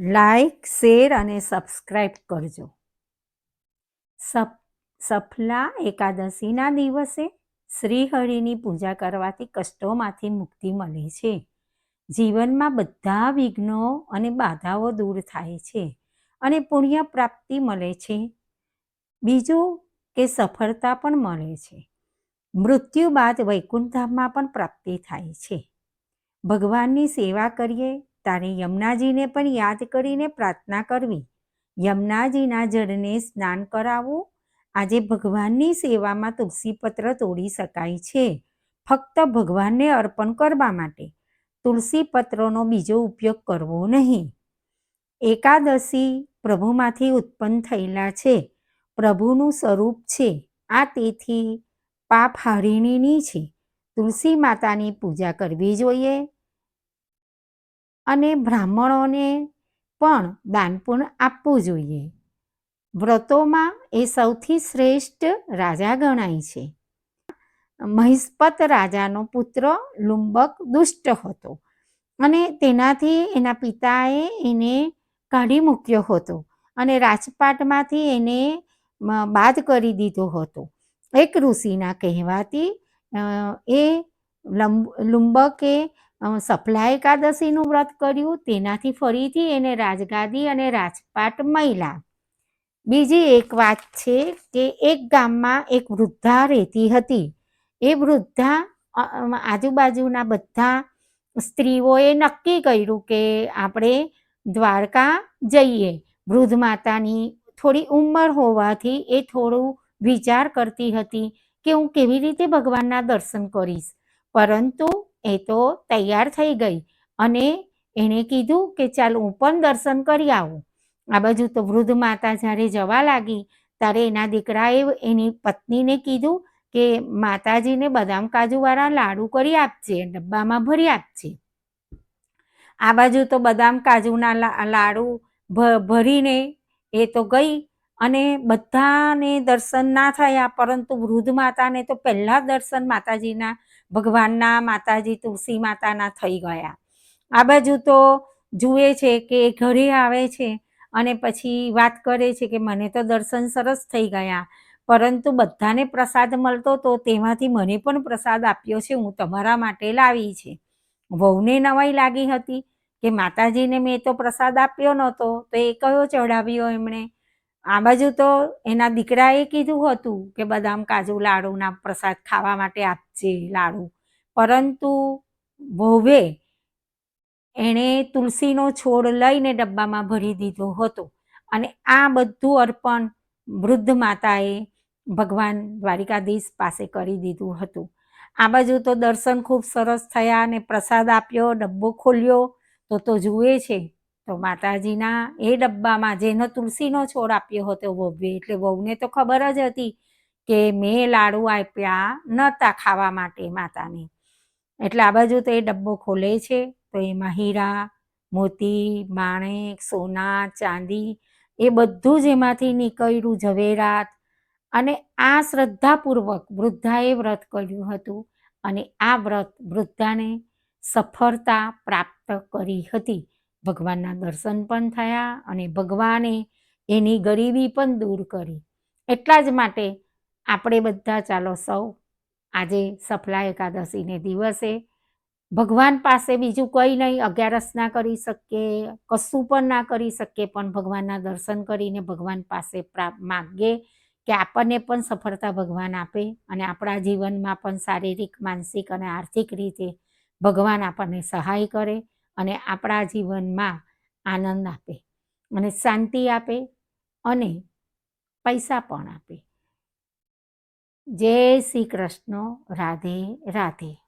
Like, share અને subscribe કરજો. સપ, સફલા એકાદશીના દિવસે શ્રીહરિની પૂજા કરવાથી કષ્ટોમાંથી મુક્તિ મળે છે. જીવનમાં બધા વિઘ્નો અને બાધાઓ દૂર થાય છે અને પુણ્ય પ્રાપ્તિ મળે છે. બીજું કે સફળતા પણ મળે છે. મૃત્યુ બાદ વૈકુંઠધામમાં પણ પ્રાપ્તિ થાય છે. ભગવાનની સેવા કરીએ તારે યમુનાજીને પણ યાદ કરીને પ્રાર્થના કરવી. યમુનાજીના જળને સ્નાન કરાવવું. આજે ભગવાનની સેવામાં તુલસીપત્ર તોડી શકાય છે. ફક્ત ભગવાનને અર્પણ કરવા માટે તુલસી પત્રનો બીજો ઉપયોગ કરવો નહીં. એકાદશી પ્રભુમાંથી ઉત્પન્ન થયેલા છે. પ્રભુનું સ્વરૂપ છે. આ તેથી પાપ હારિણીની છે. તુલસી માતાની પૂજા કરવી જોઈએ. અને બ્રાહ્મણોને પણ દાનપુણ આપવું જોઈએ. વ્રતોમાં એ સૌથી શ્રેષ્ઠ રાજા ગણાય છે. મહિષ્પત રાજાનો પુત્ર લુંબક દુષ્ટ હતો અને તેનાથી એના પિતાએ એને કાઢી મૂક્યો હતો અને રાજપાટમાંથી એને બાદ કરી દીધો હતો. એક ઋષિના કહેવાથી એ લુંબકે સફલા એકાદશીનું વ્રત કર્યું, તેનાથી ફરીથી એને રાજગાદી અને રાજપાટ મળ્યા. બીજી એક વાત છે કે એક ગામમાં એક વૃદ્ધા રહેતી હતી. એ વૃદ્ધા આજુબાજુના બધા સ્ત્રીઓએ નક્કી કર્યું કે આપણે દ્વારકા જઈએ. વૃદ્ધ માતાની થોડી ઉંમર હોવાથી એ થોડું વિચાર કરતી હતી કે હું કેવી રીતે ભગવાનના દર્શન કરીશ. પરંતુ એ તો તૈયાર થઈ ગઈ. અને એણે કીધું કે ચાલ હું પણ દર્શન કરી આવું. આ બાજુ તો વૃદ્ધ માતા જ્યારે જવા લાગી, ત્યારે એના દીકરાએ એની પત્નીને કીધું કે માતાજીને બદામ કાજુવાળા લાડુ કરી આપજે, ડબ્બામાં ભરી આપજે. આ બાજુ તો બદામ કાજુના લાડુ ભરીને એ તો ગઈ. અને બધાને દર્શન ના થયા પરંતુ વૃદ્ધ માતાને તો પહેલાં દર્શન માતાજીના, ભગવાનના માતાજી તુલસી માતાના થઈ ગયા. આ બાજુ તો જુએ છે કે ઘરે આવે છે અને પછી વાત કરે છે કે મને તો દર્શન સરસ થઈ ગયા, પરંતુ બધાને પ્રસાદ મળતો તો તેમાંથી મને પણ પ્રસાદ આપ્યો છે, હું તમારા માટે લાવી છે. વહુને નવાઈ લાગી હતી કે માતાજીને મેં તો પ્રસાદ આપ્યો નહોતો, તો એ કયો ચઢાવ્યો એમણે? આ બાજુ તો એના દીકરાએ કીધું હતું કે બદામ, કાજુ, લાડુના પ્રસાદ ખાવા માટે આપજે લાડુ. પરંતુ વહુએ એણે તુલસીનો છોડ લઈને ડબ્બામાં ભરી દીધો હતો અને આ બધું અર્પણ વૃદ્ધ માતાએ ભગવાન દ્વારિકાધીશ પાસે કરી દીધું હતું. આ બાજુ તો દર્શન ખૂબ સરસ થયા અને પ્રસાદ આપ્યો, ડબ્બો ખોલ્યો. તો તો જુએ છે તો માતાજીના એ ડબ્બામાં જેનો તુલસીનો છોડ આપ્યો હતો વહુએ. એટલે વહુને તો ખબર જ હતી કે મેં લાડુ આપ્યા નહોતા ખાવા માટે માતાને. એટલે આ બાજુ તો એ ડબ્બો ખોલે છે. તો એમાં હીરા, મોતી, માણેક, સોના, ચાંદી એ બધું જ એમાંથી નીકળ્યું, ઝવેરાત. અને આ શ્રદ્ધાપૂર્વક વૃદ્ધાએ વ્રત કર્યું હતું અને આ વ્રત વૃદ્ધાને સફળતા પ્રાપ્ત કરી હતી. ભગવાનના દર્શન પણ થયા અને ભગવાને એની ગરીબી પણ દૂર કરી. એટલા જ માટે આપણે બધા ચાલો સૌ આજે સફલા એકાદશીને દિવસે ભગવાન પાસે બીજું કંઈ નહીં, અગિયારસ ના કરી શકીએ, કશું પણ ના કરી શકીએ, પણ ભગવાનના દર્શન કરીને ભગવાન પાસે માગીએ કે આપણને પણ સફળતા ભગવાન આપે અને આપણા જીવનમાં પણ શારીરિક, માનસિક અને આર્થિક રીતે ભગવાન આપણને સહાય કરે. અને આપણા જીવનમાં આનંદ આપે અને શાંતિ આપે અને પૈસા પણ આપે. જય શ્રી કૃષ્ણ. રાધે રાધે.